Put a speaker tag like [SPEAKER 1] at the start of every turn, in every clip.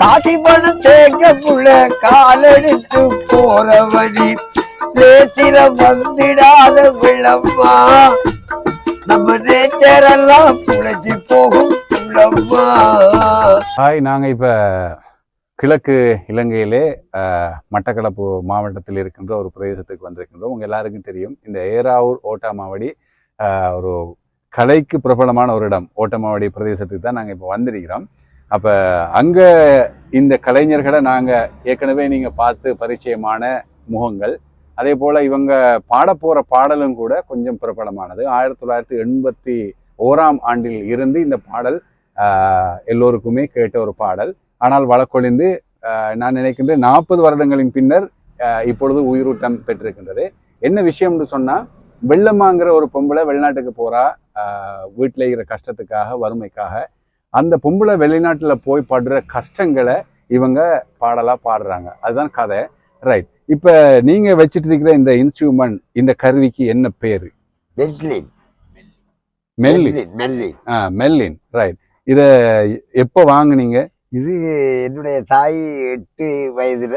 [SPEAKER 1] காசி பணம் தேக்க புள்ள காலெடுத்து போற வழி பேச்சில வந்துடாத விளம்மா. நம்ம நேச்சரெல்லாம் புழைச்சி போகும் புள்ளம்மா
[SPEAKER 2] ஹாய் நாங்கள் இப்போ கிழக்கு இலங்கையிலே மட்டக்களப்பு மாவட்டத்தில் இருக்கின்ற ஒரு பிரதேசத்துக்கு வந்திருக்கின்றோம். உங்கள் எல்லாருக்கும் தெரியும் இந்த ஏராவூர் ஓட்டாமாவடி ஒரு கலைக்கு பிரபலமான ஒரு இடம். ஓட்டமாவடி பிரதேசத்துக்கு தான் நாங்கள் இப்போ வந்திருக்கிறோம். அப்போ அங்கே இந்த கலைஞர்களை நாங்கள் ஏற்கனவே நீங்கள் பார்த்து பரிச்சயமான முகங்கள் அதே போல் இவங்க பாட போகிற பாடலும் கூட கொஞ்சம் பிரபலமானது. ஆயிரத்தி தொள்ளாயிரத்தி எண்பத்தி ஓராம் ஆண்டில் இருந்து இந்த பாடல் எல்லோருக்குமே கேட்ட ஒரு பாடல். ஆனால் வழக்கொழிந்து நான் நினைக்கின்றேன் நாற்பது வருடங்களின் பின்னர் இப்பொழுது உயிரூட்டம் பெற்றிருக்கின்றது. என்ன விஷயம்னு சொன்னால் வெள்ளம்மாங்கிற ஒரு பொம்பளை வெளிநாட்டுக்கு போகிறா வீட்டில் இருக்கிற கஷ்டத்துக்காக வறுமைக்காக அந்த பொம்பளை வெளிநாட்டுல போய் படுற கஷ்டங்களை இவங்க பாடலா பாடுறாங்க. அதுதான் கதை. ரைட் இப்ப நீங்க வச்சிட்டு இருக்கிற இந்த இன்ஸ்ட்ருமெண்ட் இந்த கருவிக்கு என்ன பேரு?
[SPEAKER 1] மெல்லின்
[SPEAKER 2] மெல்லி
[SPEAKER 1] மெல்லின்
[SPEAKER 2] ஆ மெல்லின் ரைட் இத எப்போ வாங்குனீங்க?
[SPEAKER 1] இது என்னுடைய தாய் எட்டு வயதுல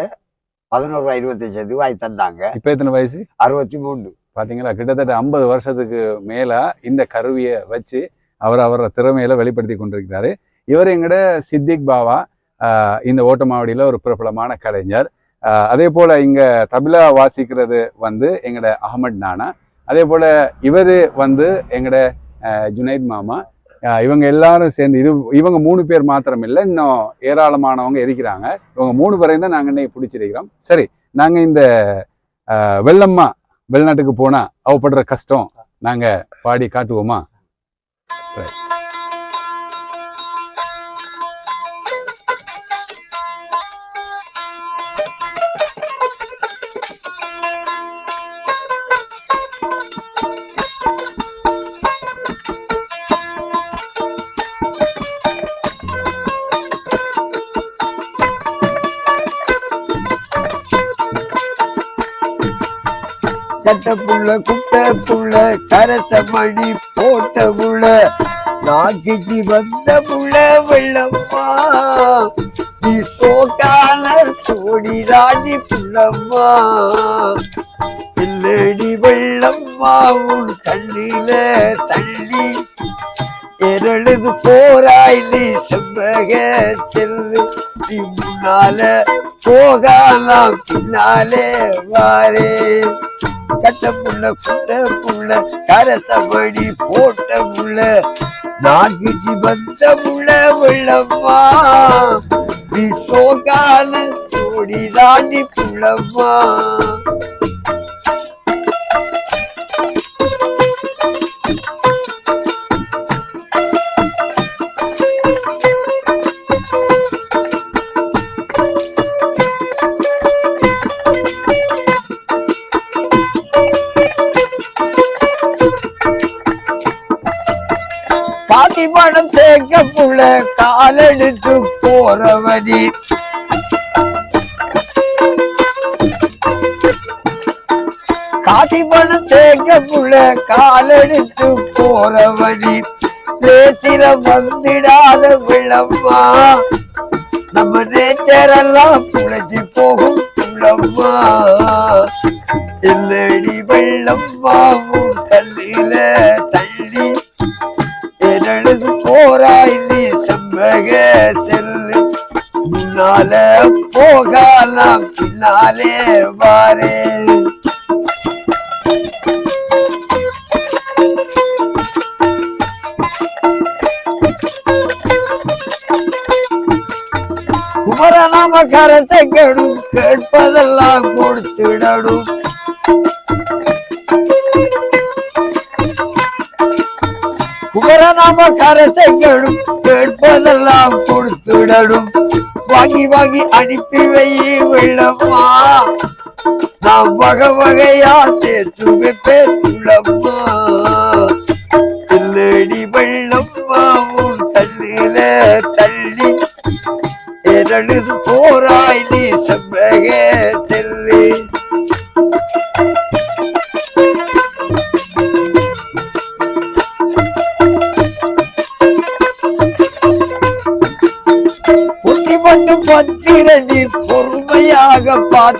[SPEAKER 1] பதினோரு ரூபாய் இருபத்தஞ்சு ரூபாய் தந்தாங்க.
[SPEAKER 2] இப்போ எத்தனை வயசு?
[SPEAKER 1] அறுபத்தி மூணு
[SPEAKER 2] பாத்தீங்களா? கிட்டத்தட்ட ஐம்பது வருஷத்துக்கு மேலா இந்த கருவியை வச்சு அவர் அவரோட திறமையில வெளிப்படுத்தி கொண்டிருக்கிறாரு. இவர் எங்கட சித்திக் பாவா இந்த ஓட்டமாவடியில் ஒரு பிரபலமான கலைஞர். அதே போல இங்கே தபிலா வாசிக்கிறது வந்து எங்கட அகமட் நானா. அதே போல இவர் வந்து எங்கட ஜுனைத் மாமா. இவங்க எல்லாரும் சேர்ந்து இது இவங்க மூணு பேர் மாத்திரம் இல்லை இன்னும் ஏராளமானவங்க இருக்கிறாங்க. இவங்க மூணு பேரையும் தான் நாங்கள் இன்னைக்கு பிடிச்சிருக்கிறோம். சரி நாங்கள் இந்த வெள்ளம்மா வெளிநாட்டுக்கு போனால் அவப்படுற கஷ்டம் நாங்கள் பாடி காட்டுவோமா? Fer.
[SPEAKER 1] கட்ட புள்ள குட்ட புள்ள கரச மணி போட்ட புள்ள நாக்கிக்கு வந்த புள்ள வெள்ளம்மா. நீ சோக்கான சோடி ராணி புள்ளம்மா. இல்லடி வெள்ளம்மா உன் கண்ணில தள்ளி. எரழுது போராய் நீ செம்பக செல்லு நீ முன்னால போகலாம் பின்னாலே வாரே. கட்ட புள்ள குட்ட புள்ள கரசமணி போட்ட புள்ள நான்கு வந்த புள்ள வெள்ளம்மா. நீ சோகால சோடி தாண்டி புள்ளம்மா. காசி பணம் சேர்க்க புள்ள காலெடுத்து போறவனி. காசி பணம் சேர்க்க புள்ள காலெடுத்து போறவனி. பேச்சில வந்திடாத விளம்மா. நம்ம நேச்சரெல்லாம் புழைச்சி போகும் புள்ளம்மா இல்லடி வெள்ளம்மாவும் உன் கல்லில தள்ளி எனது போராய் நீ செம்பக செல்லு. முன்னால போகலாம் பின்னாலே வாரே. குமரநாம கரசைக்கடும் கேட்பதெல்லாம் கொடுத்துடணும். குமரநாம கரசைக்கடும் கேட்பதெல்லாம் கொடுத்திடணும் வாங்கி வாங்கி அனுப்பி வை வெள்ளம்மா நாம் வகை வகையா சேர்த்து வைப்பேன் உள்ளம்மா. இல்லடி வெள்ளம்மா உன் தள்ளில தள்ளி. எரழுது போற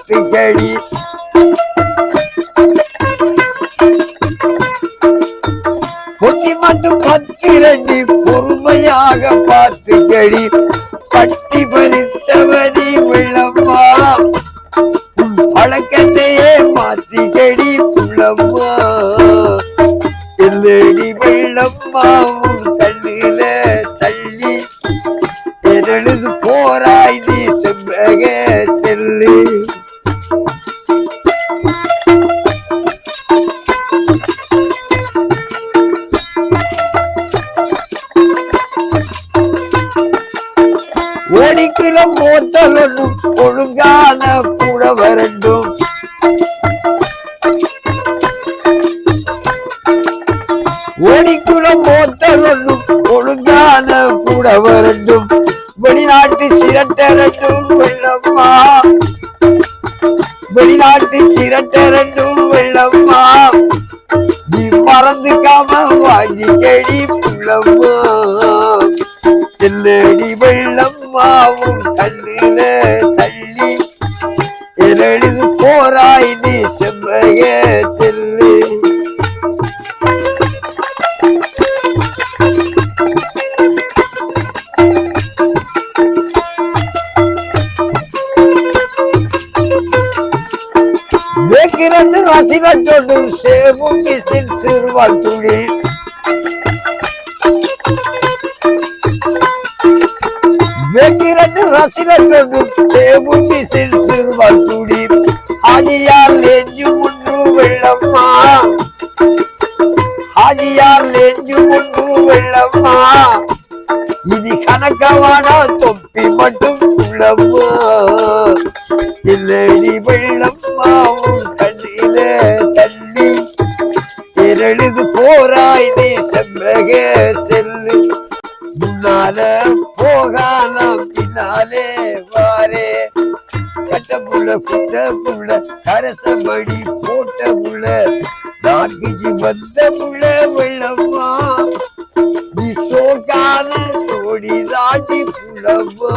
[SPEAKER 1] பார்த்து கடி மட்டும் பத்து ரெண்டு பொறுமையாக பார்த்துக்கடி. பட்டி பறித்தவனி விளம்மா பழக்கத்தையே மாத்திக்கடி கடி புள்ளம்மா. எல்லடி வெள்ளம்மா ஓடிக்கிலம் போத்தலொன்னும் ஒழுங்கான கூட வரண்டும் ஓடிக்குளம் போத்தலொன்னும் ஒழுங்கான கூட வரண்டும் வெளிநாட்டு சிரட்டரண்டும் வெள்ளம்மா. வெளிநாட்டு சிரட்டரண்டும் வெள்ளம்மா. நீ மறந்துக்காம வாங்கி கடி புள்ளம்மா. எல்லடி வெள்ளம்மாவும் கண்ணில தள்ளி எழது போராய் நீ செம்மக செல்லு. வேக்கிறண்டு ரசிகட்டொடும் சேவும் மிசில் சிறுவாள் துளி வேக்கிறண்டு ரசிகட்டொடும் சேவும் மிசில் சிறுவாள் துளி ஆதியால் நெஞ்சு முன்று வெள்ளம்மா. ஆதியால் நெஞ்சு முன்று வெள்ளம்மா. இனி கணக்கமான தொப்பி மட்டும் உள்ளம்மா. இல்லடி வெள்ளம்மா உன் கண்ணில தள்ளி. இரழுது போராய் நீ செவ்வக செல்லு. முன்னால போ புள்ள புள்ள கரசபடி போட்ட புள்ள நாட்டுக்கு வந்த புள்ள வெள்ளம்மா. நீ புள்ளம்மா.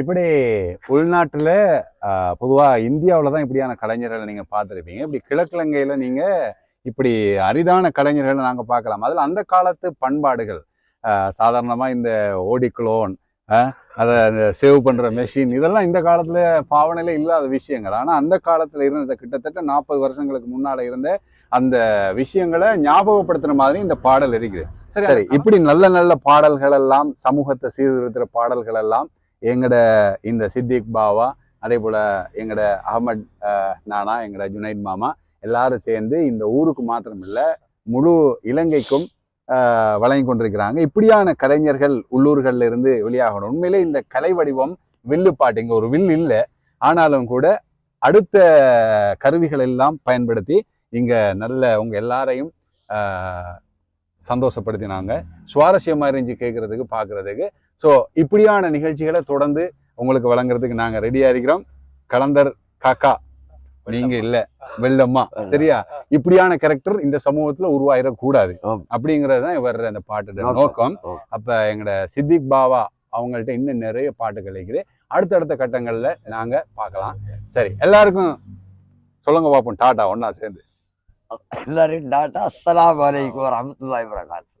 [SPEAKER 2] இப்படி உள்நாட்டுல பொதுவாக பொதுவா தான் இப்படியான கலைஞர்களை நீங்க பார்த்திருப்பீங்க. இப்படி கிழக்கிழங்கையில் நீங்க இப்படி அரிதான கலைஞர்களை நாங்க பார்க்கலாம். அதில் அந்த காலத்து பண்பாடுகள் சாதாரணமாக சாதாரணமா இந்த ஓடிக்ளோன் அதை சேவ் பண்ற மெஷின் இதெல்லாம் இந்த காலத்துல பாவனையில இல்லாத விஷயங்கள். ஆனா அந்த காலத்துல இருந்த கிட்டத்தட்ட நாற்பது வருஷங்களுக்கு முன்னால இருந்த அந்த விஷயங்களை ஞாபகப்படுத்துற மாதிரி இந்த பாடல் இருக்குது. சரி சரி இப்படி நல்ல நல்ல பாடல்கள் எல்லாம் சமூகத்தை சீர்திருத்துற பாடல்கள் எல்லாம் எங்கட இந்த சித்திக் பாவா அதே போல எங்கட அகமட் நானா எங்கட ஜுனைத் மாமா எல்லாரும் சேர்ந்து இந்த ஊருக்கு மாத்திரம் இல்ல முழு இலங்கைக்கும் வழங்கி கொண்டிருக்கிறாங்க. இப்படியான கலைஞர்கள் உள்ளூர்கள்ல இருந்து வெளியாகணும். உண்மையிலே இந்த கலை வடிவம் வில்லுப்பாட்டு இங்கே ஒரு வில் இல்லை. ஆனாலும் கூட அடுத்த கருவிகள் எல்லாம் பயன்படுத்தி இங்க நல்ல உங்க எல்லாரையும் சந்தோஷப்படுத்தினாங்க. சுவாரஸ்யமா இருந்துச்சு கேட்கறதுக்கு பார்க்குறதுக்கு ஸோ இப்படியான நிகழ்ச்சிகளை தொடர்ந்து உங்களுக்கு வழங்குறதுக்கு நாங்கள் ரெடியா இருக்கிறோம். கலந்தர் காக்கா. நீங்க இல்ல வெள்ளம்மா சரியா? இப்படியான கேரக்டர் இந்த சமூகத்துல உருவாயிடக்கூடாது
[SPEAKER 1] ஆம்.
[SPEAKER 2] அப்படிங்கறது தான் வர்ற அந்த பாட்டோட
[SPEAKER 1] நோக்கம்.
[SPEAKER 2] அப்ப எங்கட சித்திக் பாவா அவங்கள்ட்ட இன்னும் நிறைய பாட்டுகள் இருக்குது அடுத்தடுத்த கட்டங்கள்ல நாங்க பார்க்கலாம். சரி எல்லாருக்கும் சொல்லுங்க பார்ப்போம் டாடா ஒண்ணா சேர்ந்து.
[SPEAKER 1] எல்லாரும் டாட்டா அஸ்ஸலாமு அலைக்கும் வரஹ்மத்துல்லாஹி வபரகாத்துஹு